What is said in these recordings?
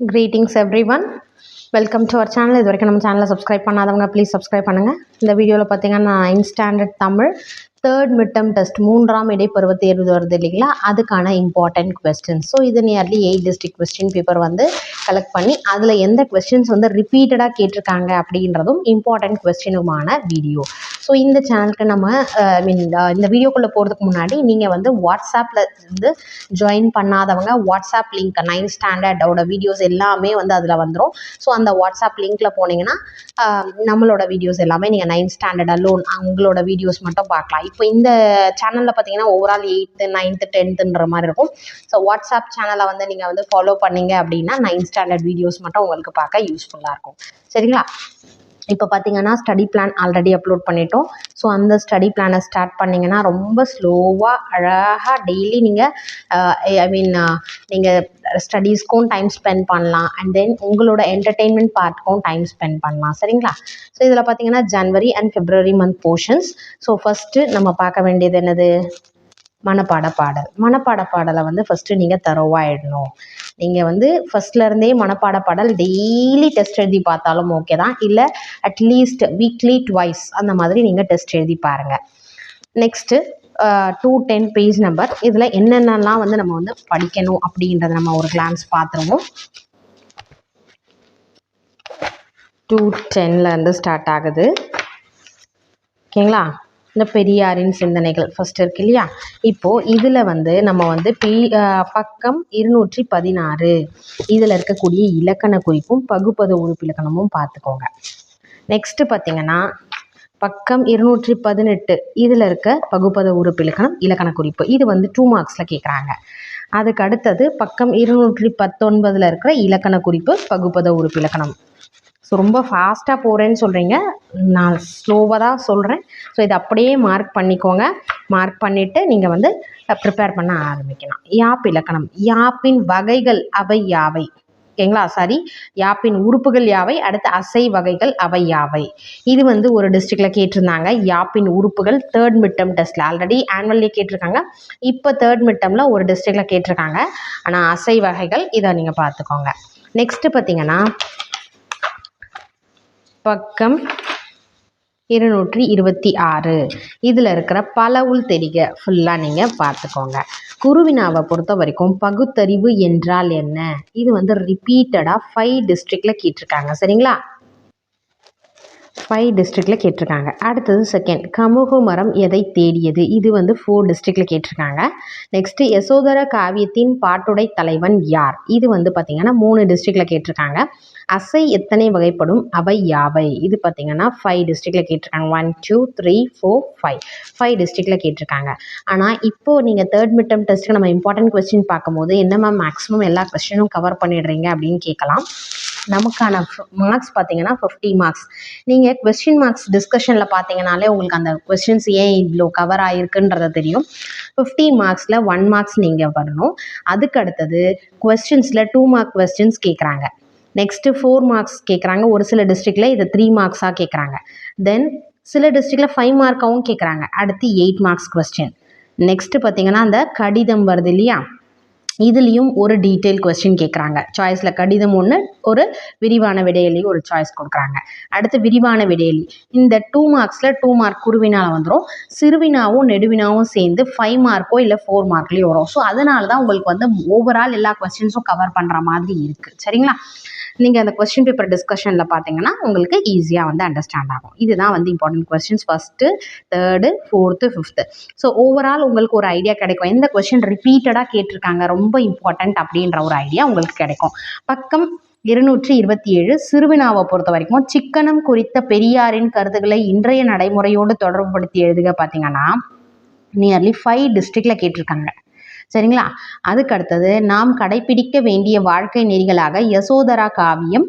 Greetings everyone welcome to our channel இது வரைக்கும் நம்ம சேனலை சப்ஸ்கிரைப் பண்ணாதவங்க ப்ளீஸ் சப்ஸ்கிரைப் பண்ணுங்கள் இந்த வீடியோவில் பார்த்தீங்கன்னா nine standard Tamil third midterm test மூன்றாம் இடைப்பருவ தேர்வு வருது இல்லைங்களா? அதுக்கான இம்பார்ட்டன்ட் கொஸ்டின்ஸ் ஸோ இது nearly eight district question paper வந்து கலெக்ட் பண்ணி அதில் எந்த கொஸ்டின்ஸ் வந்து ரிப்பீட்டடாக கேட்டிருக்காங்க அப்படின்றதும் இம்பார்ட்டன்ட் கொஸ்டினுமான வீடியோ ஸோ இந்த சேனலுக்கு நம்ம uh, ஐ மீன் uh, இந்த வீடியோக்குள்ளே போகிறதுக்கு முன்னாடி நீங்கள் வந்து வாட்ஸ்அப்பில் வந்து ஜாயின் பண்ணாதவங்க வாட்ஸ்அப் லிங்க் நைன்த் ஸ்டாண்டர்டோட வீடியோஸ் எல்லாமே வந்து அதில் வந்துடும் ஸோ அந்த வாட்ஸ்அப் லிங்க்கில் போனீங்கன்னா uh, நம்மளோட வீடியோஸ் எல்லாமே நீங்கள் நைன்த் ஸ்டாண்டர்ட் அலோன் அவங்களோட வீடியோஸ் மட்டும் பார்க்கலாம். இப்போ இந்த சேனலில் பார்த்தீங்கன்னா ஓவரால் எயித்து நைன்த்து டென்த்துன்ற மாதிரி இருக்கும். ஸோ வாட்ஸ்அப் சேனலை வந்து நீங்கள் வந்து ஃபாலோ பண்ணீங்க அப்படின்னா நைன்த் ஸ்டாண்டர்ட் வீடியோஸ் மட்டும் உங்களுக்கு பார்க்க யூஸ்ஃபுல்லாக இருக்கும். சரிங்களா? இப்போ பார்த்தீங்கன்னா ஸ்டடி பிளான் ஆல்ரெடி அப்லோட் பண்ணிட்டோம். ஸோ அந்த ஸ்டடி பிளானை ஸ்டார்ட் பண்ணிங்கன்னா ரொம்ப ஸ்லோவாக அழகாக டெய்லி நீங்கள் ஐ மீன் நீங்கள் ஸ்டடீஸ்க்கும் டைம் ஸ்பெண்ட் பண்ணலாம். அண்ட் தென் உங்களோட என்டர்டெயின்மெண்ட் பார்ட்க்கும் டைம் ஸ்பெண்ட் பண்ணலாம். சரிங்களா? ஸோ இதில் பார்த்தீங்கன்னா January and February month portions so first நம்ம பார்க்க வேண்டியது என்னது? மனப்பாட பாடல். மனப்பாட பாடலை வந்து ஃபஸ்ட்டு நீங்கள் தரோவாயிடணும் நீங்கள் வந்து ஃபஸ்ட்லேருந்தே மனப்பாட பாடல் டெய்லி டெஸ்ட் எழுதி பார்த்தாலும் ஓகே தான். இல்லை அட்லீஸ்ட் வீக்லி ட்வைஸ் அந்த மாதிரி நீங்கள் டெஸ்ட் எழுதி பாருங்கள் next two ten page number இதில் என்னென்னலாம் வந்து நம்ம வந்து படிக்கணும் அப்படின்றத நம்ம ஒரு கிளான்ஸ் பார்த்துருவோம். டூ டென்லேருந்து ஸ்டார்ட் ஆகுது. ஓகேங்களா? இந்த பெரியாரின் சிந்தனைகள் ஃபஸ்ட்டு இருக்கு இல்லையா? இப்போது இதில் வந்து நம்ம வந்து பி பக்கம் இருநூற்றி பதினாறு இதில் இருக்கக்கூடிய இலக்கண குறிப்பும் பகுப்பத உறுப்பிலக்கணமும் பார்த்துக்கோங்க. நெக்ஸ்ட்டு பார்த்தீங்கன்னா பக்கம் இருநூற்றி பதினெட்டு இதில் இருக்க பகுப்பத உறுப்பிலக்கணம் இலக்கண குறிப்பு. இது வந்து டூ மார்க்ஸில் கேட்குறாங்க அதுக்கு அடுத்தது பக்கம் இருநூற்றி பத்தொன்பதில் இருக்கிற இலக்கண குறிப்பு பகுப்பத உறுப்பிலக்கணம் ஸோ ரொம்ப ஃபாஸ்ட்டாக போகிறேன்னு சொல்கிறீங்க நான் ஸ்லோவாக தான் சொல்கிறேன் ஸோ இதை அப்படியே மார்க் பண்ணிக்கோங்க. மார்க் பண்ணிவிட்டு நீங்கள் வந்து ப்ரிப்பேர் பண்ண ஆரம்பிக்கலாம். யாப் இலக்கணம். யாப்பின் வகைகள் அவை யாவை? ஓகேங்களா? சாரி யாப்பின் உறுப்புகள் யாவை? அடுத்து அசை வகைகள் அவை யாவை? இது வந்து ஒரு டிஸ்ட்ரிக்டில் கேட்டிருந்தாங்க. யாப்பின் உறுப்புகள் தேர்ட் மிட்டம் டெஸ்ட்டில் ஆல்ரெடி ஆனுவல்லே கேட்டிருக்காங்க. இப்போ தேர்ட் மிட்டமில் ஒரு டிஸ்ட்ரிக்டில் கேட்டிருக்காங்க. ஆனால் அசை வகைகள் இதை நீங்கள் பார்த்துக்கோங்க. நெக்ஸ்ட்டு பார்த்தீங்கன்னா பக்கம் இருநூற்றி இருபத்தி ஆறு. இதில் இருக்கிற பல உள் தெரிக. ஃபுல்லாக நீங்கள் பார்த்துக்கோங்க. குருவினாவை பொறுத்த வரைக்கும் பகுத்தறிவு என்றால் என்ன? இது வந்து ரிப்பீட்டடாக ஃபைவ் டிஸ்ட்ரிக்டில் கேட்டிருக்காங்க. சரிங்களா? ஃபைவ் டிஸ்ட்ரிக்டில் கேட்டிருக்காங்க. அடுத்தது செகண்ட் கமுகு மரம் எதை தேடியது? இது வந்து ஃபோர் டிஸ்ட்ரிக்டில் கேட்டிருக்காங்க. நெக்ஸ்ட்டு யசோதர காவியத்தின் பாட்டுடை தலைவன் யார்? இது வந்து பார்த்திங்கன்னா மூணு டிஸ்ட்ரிக்டில் கேட்டிருக்காங்க. அசை எத்தனை வகைப்படும்? அவை யாவை? இது பார்த்திங்கன்னா ஃபைவ் டிஸ்ட்ரிக்டில் கேட்டிருக்காங்க. One two three four five five டிஸ்ட்ரிக்டில் கேட்டிருக்காங்க. ஆனால் இப்போது நீங்கள் தேர்ட் மிட்டம் டெஸ்ட்டுக்கு நம்ம இம்பார்ட்டன்ட் கொஸ்டின் பார்க்கும்போது என்ன மேம் மேக்ஸிமம் எல்லா கொஸ்டினும் கவர் பண்ணிடுறீங்க அப்படின்னு கேட்கலாம். நமக்கான மார்க்ஸ் பார்த்தீங்கன்னா ஃபிஃப்டி மார்க்ஸ் நீங்கள் கொஸ்டின் மார்க்ஸ் டிஸ்கஷனில் பார்த்தீங்கனாலே உங்களுக்கு அந்த கொஸ்டின்ஸ் ஏன் இவ்வளோ கவர் ஆகிருக்குன்றது தெரியும். ஃபிஃப்டி மார்க்ஸில் ஒன் மார்க்ஸ் நீங்கள் வரணும். அதுக்கு அடுத்தது கொஸ்டின்ஸில் டூ மார்க் கொஸ்டின்ஸ் கேட்குறாங்க நெக்ஸ்ட்டு ஃபோர் மார்க்ஸ் கேட்குறாங்க ஒரு சில டிஸ்ட்ரிக்டில் இதை த்ரீ மார்க்ஸாக கேட்குறாங்க தென் சில டிஸ்ட்ரிக்டில் ஃபைவ் மார்க்காகவும் கேட்குறாங்க அடுத்து எயிட் மார்க்ஸ் கொஸ்டின் நெக்ஸ்ட்டு பார்த்தீங்கன்னா அந்த கடிதம் வருது இல்லையா? இதுலேயும் ஒரு டீட்டெயில் கொஸ்டின் கேட்குறாங்க சாய்ஸில் கடிதம் ஒன்று ஒரு விரிவான விடையிலையும் ஒரு சாய்ஸ் கொடுக்குறாங்க. அடுத்து விரிவான விடையலி. இந்த டூ மார்க்ஸில் டூ மார்க் குருவினால் வந்துடும் சிறுவினாவும் நெடுவினாவும் சேர்ந்து ஃபைவ் மார்க்கோ இல்லை ஃபோர் மார்க்லேயும் வரும். ஸோ அதனால தான் உங்களுக்கு வந்து ஓவரால் எல்லா கொஸ்டின்ஸும் கவர் பண்ணுற மாதிரி இருக்குது சரிங்களா? நீங்கள் அந்த கொஸ்டின் பேப்பர் டிஸ்கஷனில் பார்த்தீங்கன்னா உங்களுக்கு ஈஸியாக வந்து அண்டர்ஸ்டாண்ட் ஆகும். இதுதான் வந்து important questions first third fourth fifth so overall உங்களுக்கு ஒரு ஐடியா கிடைக்கும். எந்த கொஸ்டின் ரிப்பீட்டடாக கேட்டிருக்காங்க? ரொம்ப இம்பார்ட்டன்ட் அப்படின்ற ஒரு ஐடியா உங்களுக்கு கிடைக்கும். பக்கம் இருநூற்றி இருபத்தி ஏழு சிறுவினாவை பொறுத்த வரைக்கும் சிக்கனம் குறித்த பெரியாரின் கருத்துக்களை இன்றைய நடைமுறையோடு தொடர்புபடுத்தி எழுதுக பார்த்தீங்கன்னா நியர்லி ஃபைவ் டிஸ்ட்ரிக்டில் கேட்டிருக்காங்க. சரிங்களா? அதுக்கு அடுத்தது நாம் கடைபிடிக்க வேண்டிய வாழ்க்கை நெறிகளாக யசோதரா காவியம்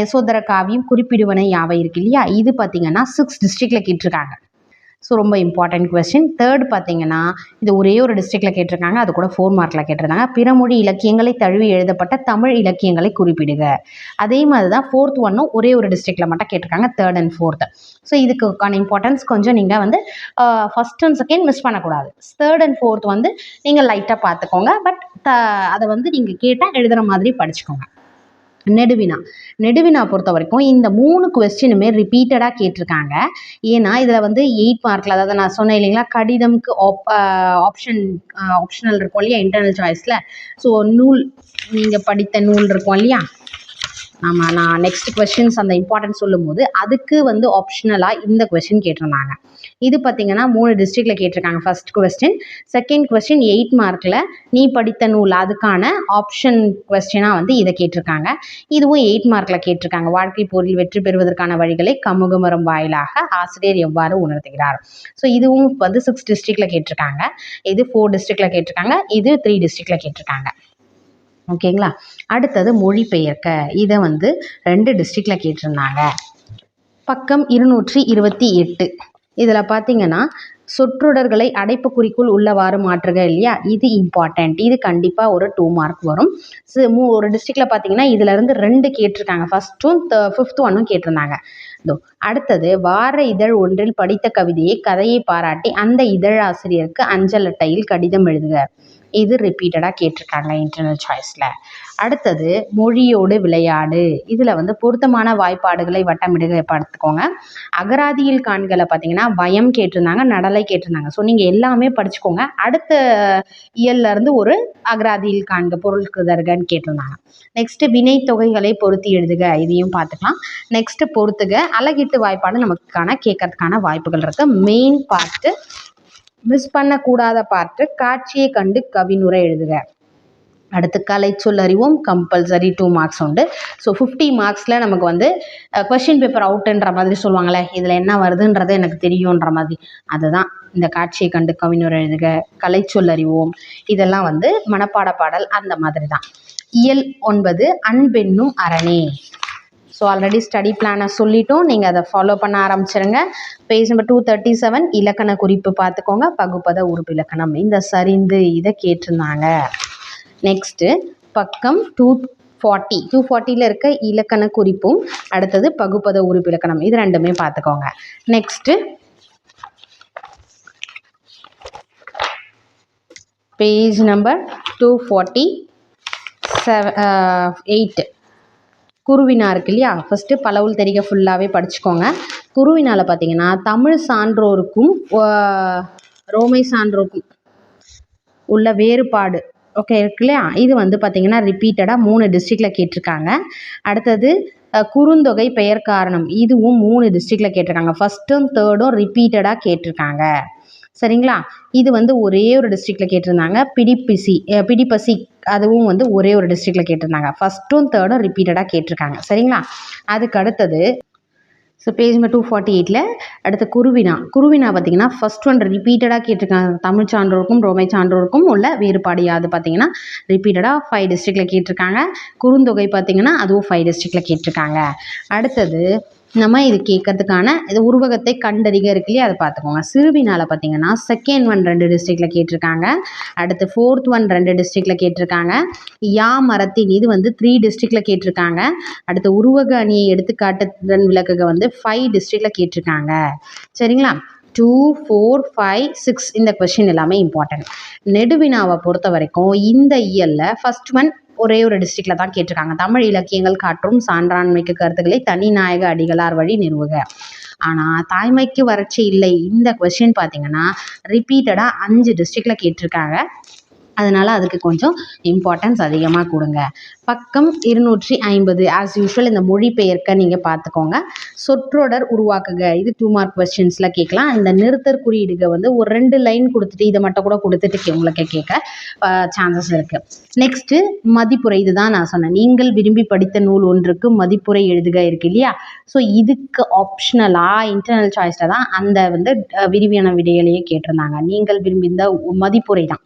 யசோதர யசோதரா காவியம் குறிப்பிடுவன யாவை இருக்கு இல்லையா? இது பார்த்தீங்கன்னா சிக்ஸ் டிஸ்ட்ரிக்டில் கேட்டிருக்காங்க. ஸோ ரொம்ப இம்பார்ட்டன்ட் கொஸ்டின் தேர்ட் பார்த்தீங்கன்னா இது ஒரே ஒரு டிஸ்ட்ரிக்டில் கேட்டிருக்காங்க அது கூட ஃபோர் மார்க்கில் கேட்டிருந்தாங்க. பிறமொழி இலக்கியங்களை தழுவி எழுதப்பட்ட தமிழ் இலக்கியங்களை குறிப்பிடுக. அதே மாதிரி தான் ஃபோர்த் ஒன்னும் ஒரே ஒரு டிஸ்ட்ரிக்டில் மட்டும் கேட்டிருக்காங்க தேர்ட் அண்ட் ஃபோர்த்து ஸோ இதுக்கான இம்பார்ட்டன்ஸ் கொஞ்சம் நீங்கள் வந்து ஃபஸ்ட் அண்ட் செகண்ட் மிஸ் பண்ணக்கூடாது. தேர்ட் அண்ட் ஃபோர்த் வந்து நீங்கள் லைட்டாக பார்த்துக்கோங்க பட் த அதை வந்து நீங்கள் கேட்டால் எழுதுகிற மாதிரி படிச்சுக்கோங்க. நெடுவினா. நெடுவினா பொறுத்த வரைக்கும் இந்த மூணு கொஸ்டினுமே ரிப்பீட்டடாக கேட்டிருக்காங்க. ஏன்னா இதில் வந்து எயிட் மார்க்கில் அதாவது நான் சொன்னேன் இல்லைங்களா கடிதம்க்கு ஆப் ஆப்ஷன் ஆப்ஷனல் இருக்கும் இல்லையா இன்டர்னல் சாய்ஸில் ஸோ நூல் நீங்கள் படித்த நூல் இருக்கும் இல்லையா? ஆமாம் நான் நெக்ஸ்ட் கொஸ்டின்ஸ் அந்த இம்பார்ட்டன்ஸ் சொல்லும்போது அதுக்கு வந்து ஆப்ஷனலாக இந்த கொஸ்டின் கேட்டிருந்தாங்க. இது பார்த்தீங்கன்னா மூணு டிஸ்ட்ரிக்டில் கேட்டிருக்காங்க. First question second question eight மார்க்கில் நீ படித்த நூல் அதுக்கான ஆப்ஷன் கொஸ்டினாக வந்து இதை கேட்டிருக்காங்க. இதுவும் எயிட் மார்க்கில் கேட்டிருக்காங்க. வாழ்க்கை போரில் வெற்றி பெறுவதற்கான வழிகளை கமுகமரம் வாயிலாக ஆசிரியர் எவ்வாறு உணர்த்துகிறார்? ஸோ இதுவும் வந்து சிக்ஸ் டிஸ்ட்ரிக்டில் கேட்டிருக்காங்க. இது ஃபோர் டிஸ்ட்ரிக்டில் கேட்டிருக்காங்க. இது த்ரீ டிஸ்ட்ரிக்டில் கேட்டிருக்காங்க. ஓகேங்களா? அடுத்தது மொழிபெயர்க்க. இதை வந்து ரெண்டு டிஸ்ட்ரிக்டில் கேட்டிருந்தாங்க. பக்கம் இருநூற்றி இருபத்தி எட்டு. இதில் பார்த்தீங்கன்னா சொற்றொடர்களை அடைப்புக்குறிக்குள் உள்ளவாறு மாற்றுக இல்லையா? இது இம்பார்ட்டண்ட் இது கண்டிப்பாக ஒரு டூ மார்க் வரும். மூ ஒரு டிஸ்ட்ரிக்டில் பார்த்தீங்கன்னா இதுலேருந்து ரெண்டு கேட்டிருக்காங்க. ஃபஸ்ட்டும் ஃபிஃப்த் ஒன்னும் கேட்டிருந்தாங்க. இதோ அடுத்தது வார இதழ் ஒன்றில் படித்த கவிதையை கதையை பாராட்டி அந்த இதழாசிரியருக்கு அஞ்சல் அட்டையில் கடிதம் எழுதுக. இது ரிப்பீட்டடாக கேட்டிருக்காங்க இன்டர்னல் சாய்ஸில் அடுத்தது மொழியோடு விளையாடு. இதில் வந்து பொருத்தமான வாய்ப்பாடுகளை வட்டமிடுக பார்த்துக்கோங்க. அகராதியில் காண்களை பார்த்தீங்கன்னா பயம் கேட்டிருந்தாங்க நடலை கேட்டிருந்தாங்க. ஸோ நீங்கள் எல்லாமே படிச்சுக்கோங்க. அடுத்த இயல்ல இருந்து ஒரு அகராதியில் காண்க பொருளுக்கு தருகன்னு கேட்டிருந்தாங்க. நெக்ஸ்ட்டு வினை தொகைகளை பொருத்தி எழுதுக. இதையும் பார்த்துக்கலாம். நெக்ஸ்ட்டு பொறுத்துக அழகிட்டு வாய்ப்பாடு நமக்கான கேட்கறதுக்கான வாய்ப்புகள் இருக்குது மெயின் பார்ட்டு மிஸ் பண்ணக்கூடாத பார்ட்டு காட்சியை கண்டு கவினுரை எழுதுக. அடுத்து கலை சொல்லறிவும் கம்பல்சரி டூ மார்க்ஸ் உண்டு. ஸோ ஃபிஃப்டி மார்க்ஸில் நமக்கு வந்து கொஷின் பேப்பர் அவுட்டுன்ற மாதிரி சொல்லுவாங்களே இதில் என்ன வருதுன்றது எனக்கு தெரியுன்ற மாதிரி. அதுதான் இந்த காட்சியை கண்டு கவிஞர் எழுதுக கலை சொல் அறிவோம். இதெல்லாம் வந்து மனப்பாட பாடல் அந்த மாதிரி தான் இயல் ஒன்பது அன்பென்னும் அரணே. ஸோ ஆல்ரெடி ஸ்டடி பிளானை சொல்லிட்டோம். நீங்கள் அதை ஃபாலோ பண்ண ஆரம்பிச்சிருங்க. Page number two thirty seven இலக்கண குறிப்பு பார்த்துக்கோங்க. பகுப்பத உறுப்பு இலக்கணம். இந்த சரிந்து இதை கேட்டிருந்தாங்க. நெக்ஸ்ட்டு பக்கம் டூ ஃபார்ட்டி டூ ஃபார்ட்டியில் இருக்க இலக்கண குறிப்பும் அடுத்தது பகுப்பத உறுப்பு இலக்கணம். இது ரெண்டுமே பார்த்துக்கோங்க. Next page number two forty seven eight குருவினா இருக்கு இல்லையா ஃபஸ்ட்டு பலவுள் தெரிக ஃபுல்லாகவே படிச்சுக்கோங்க. குருவினால் பார்த்தீங்கன்னா தமிழ் சான்றோருக்கும் ரோமை சான்றோருக்கும் உள்ள வேறுபாடு ஓகே இருக்கு இல்லையா இது வந்து பார்த்தீங்கன்னா ரிப்பீட்டடாக மூணு டிஸ்ட்ரிக்டில் கேட்டிருக்காங்க. அடுத்தது குறுந்தொகை பெயர் காரணம். இதுவும் மூணு டிஸ்ட்ரிக்டில் கேட்டிருக்காங்க. ஃபஸ்ட்டும் தேர்டும் ரிப்பீட்டடாக கேட்டிருக்காங்க. சரிங்களா? இது வந்து ஒரே ஒரு டிஸ்ட்ரிக்டில் கேட்டிருந்தாங்க. பிடிப்பிசி பிடிபசி பிடிப்பசி அதுவும் வந்து ஒரே ஒரு டிஸ்ட்ரிக்டில் கேட்டிருந்தாங்க. ஃபஸ்ட்டும் தேர்டும் ரிப்பீட்டடாக கேட்டிருக்காங்க. சரிங்களா? அதுக்கு அடுத்தது so page number two forty எயிட்டில் அடுத்த குருவினா. குருவினா பார்த்தீங்கன்னா ஃபஸ்ட் ஒன் ரிப்பீட்டடாக கேட்டிருக்காங்க. தமிழ் சான்றோருக்கும் ரோமை சான்றோருக்கும் உள்ள வேறுபாடு யாது பார்த்தீங்கன்னா ரிப்பீட்டடாக ஃபைவ் டிஸ்ட்ரிக்டில் கேட்டிருக்காங்க. குறுந்தொகை பார்த்தீங்கன்னா அதுவும் ஃபைவ் டிஸ்ட்ரிக்டில் கேட்டிருக்காங்க. அடுத்தது நம்ம இது கேட்கறதுக்கான இது உருவகத்தை கண்டறிக இருக்கு இல்லையா? அதை பார்த்துக்கோங்க. சிறுவினால் பார்த்தீங்கன்னா செகண்ட் ஒன் ரெண்டு டிஸ்ட்ரிக்டில் கேட்டிருக்காங்க. அடுத்து ஃபோர்த் ஒன் ரெண்டு டிஸ்ட்ரிக்டில் கேட்டிருக்காங்க. யா மரத்தின் இது வந்து த்ரீ டிஸ்ட்ரிக்டில் கேட்டிருக்காங்க. அடுத்து உருவக அணியை எடுத்துக்காட்டுதன் விளக்குக வந்து ஃபைவ் டிஸ்ட்ரிக்டில் கேட்டிருக்காங்க. சரிங்களா? டூ ஃபோர் ஃபைவ் சிக்ஸ் இந்த கொஷின் எல்லாமே இம்பார்ட்டன்ட் நெடுவினாவை பொறுத்த வரைக்கும் இந்த இயலில் ஃபஸ்ட் ஒன் ஒரே ஒரு டிஸ்ட்ரிக்டில் தான் கேட்டிருக்காங்க. தமிழ் இலக்கியங்கள் காற்றும் சான்றாண்மைக்கு கருத்துக்களை தனிநாயக அடிகளார் வழி நிறுவுக. ஆனால் தாய்மைக்கு வறட்சி இல்லை. இந்த கொஷின் பார்த்தீங்கன்னா ரிப்பீட்டடாக அஞ்சு டிஸ்ட்ரிக்டில் கேட்டிருக்காங்க. அதனால் அதுக்கு கொஞ்சம் இம்பார்ட்டன்ஸ் அதிகமாக கொடுங்க. பக்கம் இருநூற்றி ஐம்பது ஆஸ் யூஷுவல் இந்த மொழிபெயர்க்க நீங்கள் பார்த்துக்கோங்க. சொற்றொடர் உருவாக்குக. இது டூ மார்க் கொஸ்டின்ஸில் கேட்கலாம். இந்த நிறுத்தற் குறியீடுக வந்து ஒரு ரெண்டு லைன் கொடுத்துட்டு இதை மட்டும் கூட கொடுத்துட்டு உங்களுக்கு கேட்க சான்சஸ் இருக்குது நெக்ஸ்ட்டு மதிப்புரை இதுதான் நான் சொன்னேன். நீங்கள் விரும்பி படித்த நூல் ஒன்றுக்கு மதிப்புரை எழுதுக இருக்கு இல்லையா? ஸோ இதுக்கு ஆப்ஷனலாக இன்டர்னல் சாய்ஸில் தான் அந்த வந்து விரிவான விடைகளையே கேட்டிருந்தாங்க. நீங்கள் விரும்பி இந்த மதிப்புரை தான்.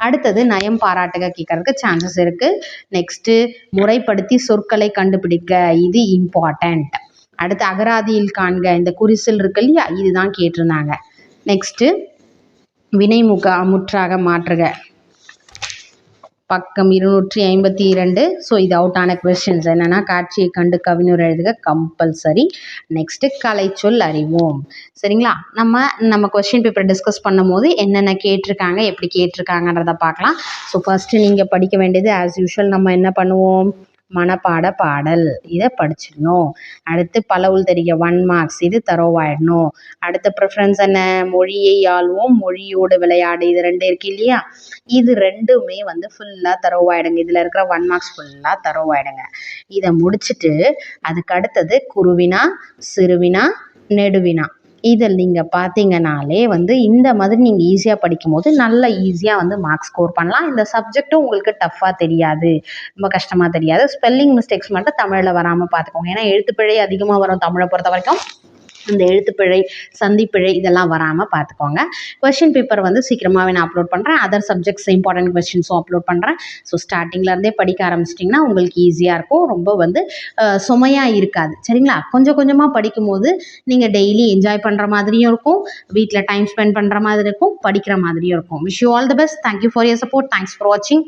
அடுத்தது நயம் பாராட்டுக கேட்கறதுக்கு சான்சஸ் இருக்குது நெக்ஸ்ட்டு முறைப்படுத்தி சொற்களை கண்டுபிடிக்க இது இம்பார்ட்டண்ட் அடுத்து அகராதியில் காண்க இந்த குறிசில் இருக்கு இல்லையா? இதுதான் கேட்டிருந்தாங்க. நெக்ஸ்ட்டு வினைமுக முற்றாக மாற்றுக. பக்கம் இருநூற்றி ஐம்பத்தி இரண்டு. ஸோ இது அவுட்டான கொஸ்டின்ஸ் என்னென்னா காட்சியை கண்டு கவிஞர் எழுதுக கம்பல்சரி நெக்ஸ்ட்டு கலைச்சொல் அறிவோம். சரிங்களா? நம்ம நம்ம கொஸ்டின் பேப்பர் டிஸ்கஸ் பண்ணும்போது என்னென்ன கேட்டிருக்காங்க எப்படி கேட்டிருக்காங்கன்றத பார்க்கலாம். ஸோ ஃபஸ்ட்டு நீங்கள் படிக்க வேண்டியது ஆஸ் யூஷுவல் நம்ம என்ன பண்ணுவோம்? மனப்பாட பாடல். இதை படிச்சிடணும். அடுத்து பலவுள் தெரிய ஒன் மார்க்ஸ் இது தரோவாயிடணும். அடுத்த ப்ரிஃபரன்ஸ் என்ன? மொழியை ஆள்வோம். மொழியோடு விளையாடு. இது ரெண்டு இருக்கு இல்லையா? இது ரெண்டுமே வந்து ஃபுல்லாக தரோவாயிடுங்க. இதில் இருக்கிற ஒன் மார்க்ஸ் ஃபுல்லாக தரோவாயிடுங்க. இதை முடிச்சுட்டு அதுக்கு அடுத்தது குருவினா சிறுவினா நெடுவினா. இதில் நீங்கள் பார்த்தீங்கனாலே வந்து இந்த மாதிரி நீங்கள் ஈஸியாக படிக்கும்போது நல்ல ஈஸியாக வந்து மார்க்ஸ் ஸ்கோர் பண்ணலாம். இந்த சப்ஜெக்ட்டும் உங்களுக்கு டஃப்பாக தெரியாது. ரொம்ப கஷ்டமாக தெரியாது. ஸ்பெல்லிங் மிஸ்டேக்ஸ் மட்டும் தமிழில் வராமல் பார்த்துக்கோங்க ஏன்னா எழுத்துப்பிழை அதிகமாக வரும் தமிழை பொறுத்த வரைக்கும் இந்த எழுத்துப்பிழை சந்திப்பிழை இதெல்லாம் வராமல் பார்த்துக்கோங்க கொஷின் பேப்பர் வந்து சீக்கிரமாகவே நான் அப்லோட் பண்ணுறேன் அதர் சப்ஜெக்ட்ஸ் இம்பார்ட்டன்ட் கொஸ்டின்ஸும் அப்லோட் பண்ணுறேன் ஸோ ஸ்டார்டிங்லேருந்தே படிக்க ஆரம்பிச்சிட்டிங்கன்னா உங்களுக்கு ஈஸியாக இருக்கும். ரொம்ப வந்து சுமையாக இருக்காது. சரிங்களா? கொஞ்சம் கொஞ்சமாக படிக்கும்போது நீங்கள் டெய்லி என்ஜாய் பண்ணுற மாதிரியும் இருக்கும். வீட்டில் டைம் ஸ்பெண்ட் பண்ணுற மாதிரி இருக்கும். படிக்கிற மாதிரியும் இருக்கும். Wish you all the best thank you for your support thanks for வாட்சிங்